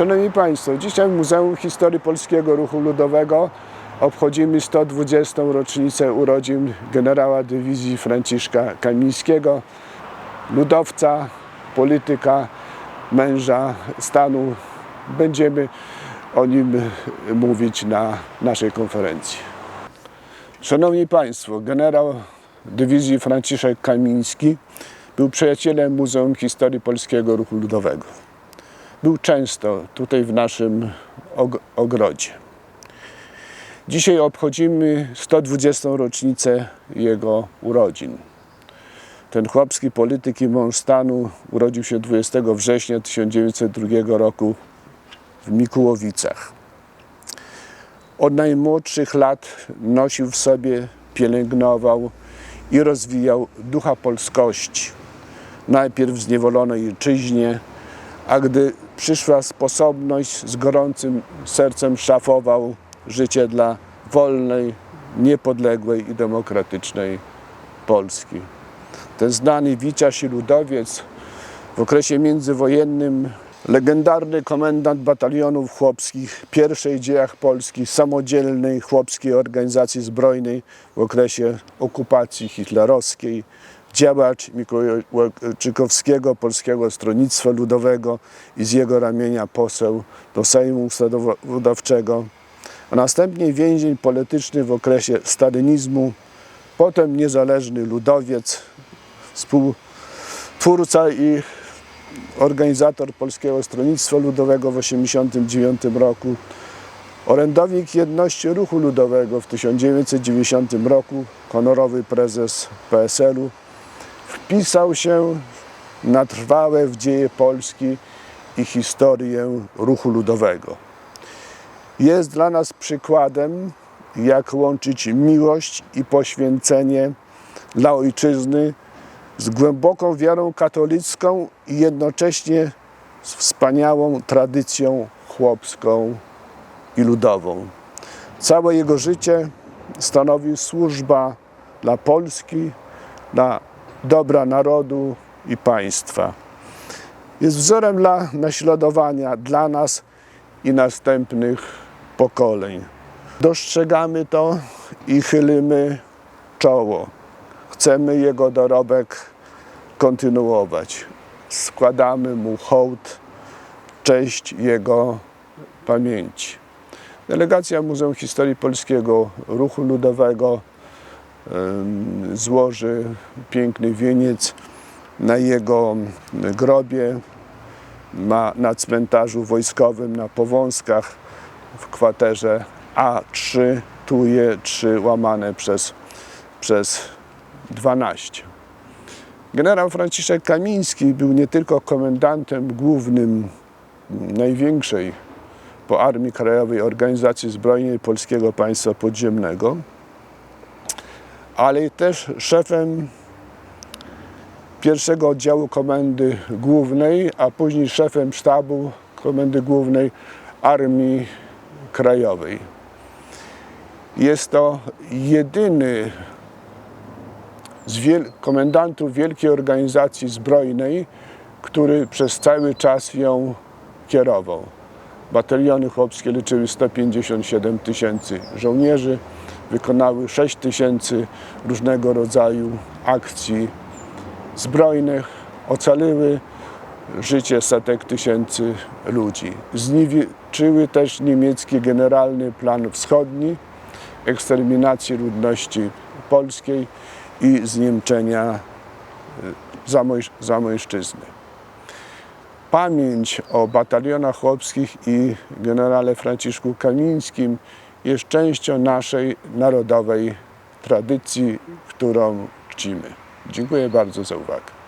Szanowni Państwo, dzisiaj w Muzeum Historii Polskiego Ruchu Ludowego obchodzimy 120. rocznicę urodzin generała dywizji Franciszka Kamińskiego, ludowca, polityka, męża stanu. Będziemy o nim mówić na naszej konferencji. Szanowni Państwo, generał dywizji Franciszek Kamiński był przyjacielem Muzeum Historii Polskiego Ruchu Ludowego. Był często tutaj w naszym og- ogrodzie. Dzisiaj obchodzimy 120. rocznicę jego urodzin. Ten chłopski polityk i mąż stanu urodził się 20 września 1902 roku w Mikułowicach. Od najmłodszych lat nosił w sobie, pielęgnował i rozwijał ducha polskości. Najpierw w zniewolonej ojczyźnie, a gdy przyszła sposobność, z gorącym sercem szafował życie dla wolnej, niepodległej i demokratycznej Polski. Ten znany wiciarz i ludowiec w okresie międzywojennym legendarny komendant batalionów chłopskich, pierwszej dziejach Polski samodzielnej chłopskiej organizacji zbrojnej w okresie okupacji hitlerowskiej, działacz Mikołajczykowskiego Polskiego Stronnictwa Ludowego i z jego ramienia poseł do Sejmu Ustawodawczego, a następnie więzień polityczny w okresie stalinizmu, potem niezależny ludowiec, współtwórca i organizator Polskiego Stronnictwa Ludowego w 1989 roku, orędownik jedności ruchu ludowego w 1990 roku, honorowy prezes PSL-u, wpisał się na trwałe w dzieje Polski i historię ruchu ludowego. Jest dla nas przykładem, jak łączyć miłość i poświęcenie dla ojczyzny z głęboką wiarą katolicką i jednocześnie z wspaniałą tradycją chłopską i ludową. Całe jego życie stanowi służba dla Polski, dla dobra narodu i państwa. Jest wzorem dla naśladowania dla nas i następnych pokoleń. Dostrzegamy to i chylimy czoło. Chcemy jego dorobek kontynuować. Składamy mu hołd, cześć jego pamięci. Delegacja Muzeum Historii Polskiego Ruchu Ludowego złoży piękny wieniec na jego grobie ma na cmentarzu wojskowym na Powązkach w kwaterze A3, tuje 3 łamane przez, przez 12. Generał Franciszek Kamiński był nie tylko komendantem głównym największej po Armii Krajowej Organizacji Zbrojnej Polskiego Państwa Podziemnego, ale też szefem pierwszego oddziału Komendy Głównej, a później szefem sztabu Komendy Głównej Armii Krajowej. Jest to jedyny z wiel- komendantów Wielkiej Organizacji Zbrojnej, który przez cały czas ją kierował. Bataliony chłopskie liczyły 157 tysięcy żołnierzy, wykonały 6 tysięcy różnego rodzaju akcji zbrojnych, ocaliły życie setek tysięcy ludzi. Zniweczyły też niemiecki generalny plan wschodni, eksterminacji ludności polskiej i zniemczenia y, zamojsz- zamojszczyzny. Pamięć o batalionach chłopskich i generale Franciszku Kamińskim jest częścią naszej narodowej tradycji, którą czcimy. Dziękuję bardzo za uwagę.